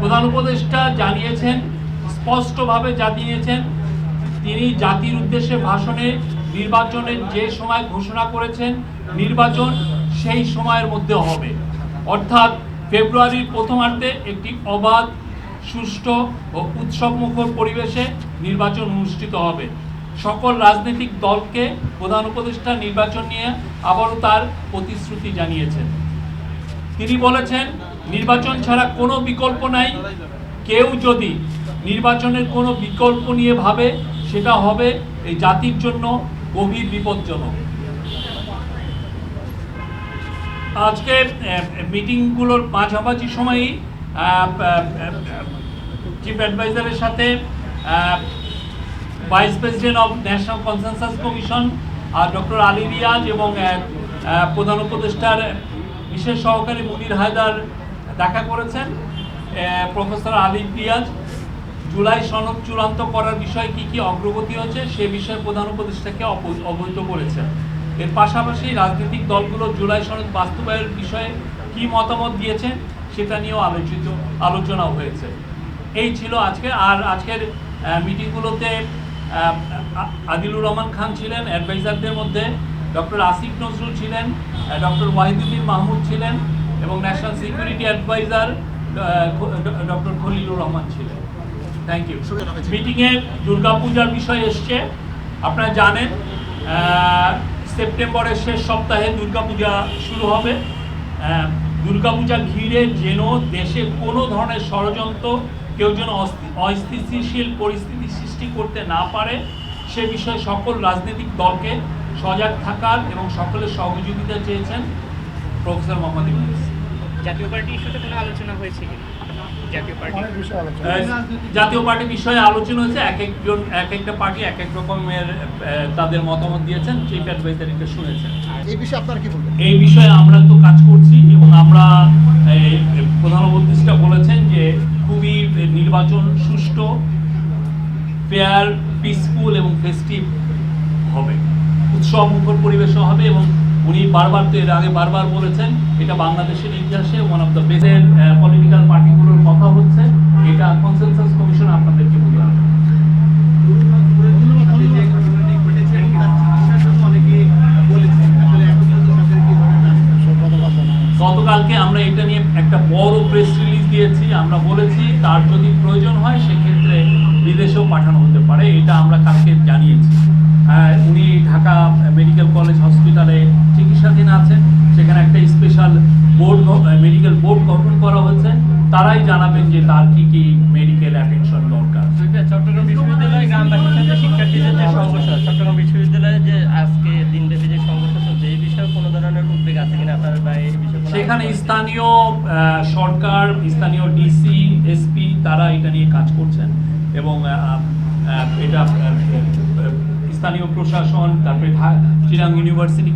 প্রধান উপদেষ্টা জানিয়েছেন, স্পষ্টভাবে জানিয়েছেন তিনি জাতির উদ্দেশ্যে ভাষণে নির্বাচনের যে সময় ঘোষণা করেছেন, নির্বাচন সেই সময়ের মধ্যে হবে। অর্থাৎ ফেব্রুয়ারির প্রথমার্ধে একটি অবাধ, সুষ্ঠু ও উৎসবমুখর পরিবেশে নির্বাচন অনুষ্ঠিত হবে। সকল রাজনৈতিক দলকে প্রধান উপদেষ্টা নির্বাচন নিয়ে আবারও তার প্রতিশ্রুতি জানিয়েছেন। তিনি বলেছেন নির্বাচন ছাড়া কোনো বিকল্প নাই। কেউ যদি নির্বাচনের কোনো বিকল্প নিয়ে ভাবে, সেটা হবে এই জাতির জন্য গভীর বিপজ্জনক। আজকে মিটিংগুলোর মাঝামাঝি সময়ই চিফ অ্যাডভাইজারের সাথে vice president of national consensus commission R doctor Ali Riaz এবং প্রধান উপদেষ্টার বিশেষ সহকারী মুনির হায়দার দেখা করেছেন প্রফেসর আলী রিয়াজ জুলাই সনদ চূড়ান্ত করার বিষয়ে কি কি অগ্রগতি হচ্ছে সে বিষয়ে প্রধান উপদেষ্টাকে অব- অবহিত করেছেন। এর পাশাপাশি রাজনৈতিক দলগুলো জুলাই সনদ বাস্তবায়নের বিষয়ে কি মতামত দিয়েছে সেটা নিয়েও আলোচিত আলোচনা হয়েছে। এই ছিল আজকে, আর আজকের মিটিংগুলোতে আদিলুর রহমান খান ছিলেন, অ্যাডভাইজারদের মধ্যে, ডক্টর আসিফ নজরুল ছিলেন ডক্টর ওয়াহিদুদ্দিন মাহমুদ ছিলেন এবং national security adviser doctor Khalilur Rahman ছিলেন। থ্যাংক ইউ মিটিংয়ে দুর্গাপূজার বিষয় এসছে। আপনারা জানেন সেপ্টেম্বরের শেষ সপ্তাহে দুর্গাপূজা শুরু হবে। দুর্গাপূজা ঘিরে যেন দেশে কোনো ধরনের ষড়যন্ত্র, কেউ যেন অস্থি- অস্থিতিশীল পরিস্থিতি সৃষ্টি করতে না পারে, সে বিষয়ে সকল রাজনৈতিক দলকে সজাগ থাকার এবং সকলের সহযোগিতা চেয়েছেন। প্রফেসর মোহাম্মদ ইউনুস। জাতীয় পার্টি ইস্যুতে কোনো আলোচনা হয়েছে কি? জাতীয় পার্টি। জাতীয় পার্টি বিষয়ে আলোচনা হয়েছে। এক একজন এক একটা পার্টি এক এক রকমের তাদের মতামত দিয়েছেন। চিফ অ্যাডভাইজার এটা শুনেছেন। এই বিষয়ে আপনারা কি বলবেন? এই বিষয়ে আমরা তো কাজ করছি এবং আমরা এই, প্রধান উপদেষ্টা বলেছেন যে খুবই নির্বাচন সুষ্ঠু ফেয়ার পিসফুল এবং ফেস্টিভ হবে। উৎসব মুখর পরিবেশও হবে এবং উনি বারবার তো এর আগে বারবার বলেছেন এটা বাংলাদেশের ইতিহাসে ওয়ান অফ দ্য বেস্টের পলিটিক্যাল পার্টিগুলোর কথা হচ্ছে। এটা কনসেনসাস কমিশন আপনাদেরকে বলে গতকালকে আমরা এটা নিয়ে একটা বড় প্রেস রিলিজ দিয়েছি। আমরা বলেছি তার যদি প্রয়োজন হয় সেক্ষেত্রে বিদেশেও পাঠানো হতে পারে। এটা আমরা কালকে জানিয়েছি। করা হচ্ছে তারাই জানাবেন যে তার কি কি মেডিকেল অ্যাটেনশন দরকার। চট্টগ্রাম বিশ্ববিদ্যালয়ে গ্রামবাসীর সাথে শিক্ষার্থীদের যে সংঘর্ষ চট্টগ্রাম বিশ্ববিদ্যালয়ে যে আজকে দিনব্যাপী যে চলছে এই বিষয়ে কোনো ধরনের উদ্বেগ আছে কিনা আপনার বা এই বিষয়ে সেখানে স্থানীয় সরকার স্থানীয় ডিসি এসপি তারা এটা নিয়ে কাজ করছেন এবং এটা স্থানীয় প্রশাসন তারপরে চিরাং ইউনিভার্সিটি